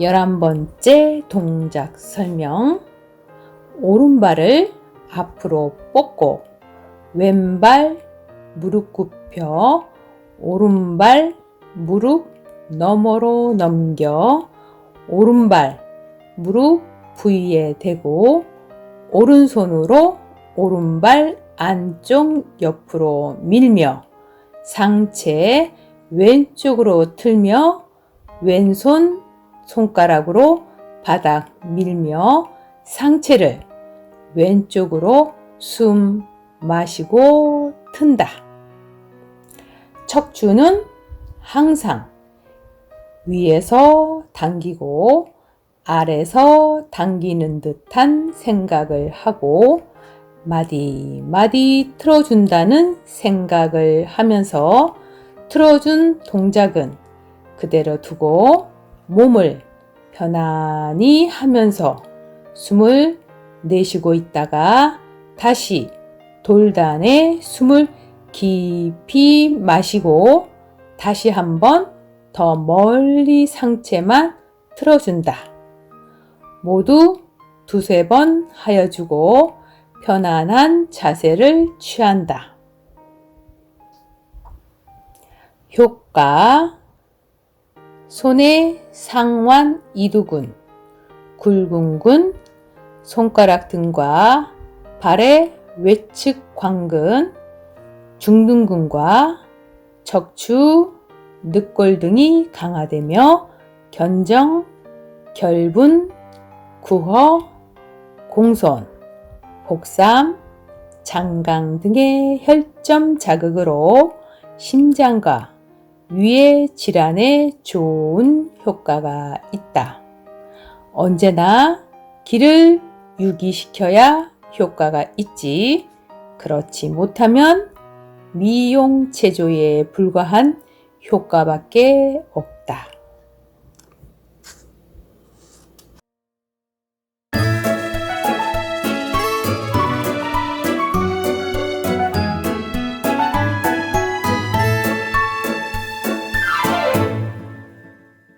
열한 번째 동작 설명. 오른발을 앞으로 뻗고 왼발 무릎 굽혀 오른발 무릎 너머로 넘겨 오른발 무릎 부위에 대고 오른손으로 오른발 안쪽 옆으로 밀며 상체 왼쪽으로 틀며 왼손 손가락으로 바닥 밀며 상체를 왼쪽으로 숨 마시고 튼다. 척추는 항상 위에서 당기고 아래서 당기는 듯한 생각을 하고 마디 마디 틀어준다는 생각을 하면서 틀어준 동작은 그대로 두고 몸을 편안히 하면서 숨을 내쉬고 있다가 다시 돌단에 숨을 깊이 마시고 다시 한번 더 멀리 상체만 틀어준다. 모두 두세 번 하여주고 편안한 자세를 취한다. 효과 손의 상완 이두근, 굴궁근, 손가락 등과 발의 외측 광근, 중둔근과 척추, 늑골 등이 강화되며 견정, 결분, 구허, 공손, 복삼, 장강 등의 혈점 자극으로 심장과 위의 질환에 좋은 효과가 있다. 언제나 기를 유기시켜야 효과가 있지. 그렇지 못하면 미용 체조에 불과한 효과밖에 없다.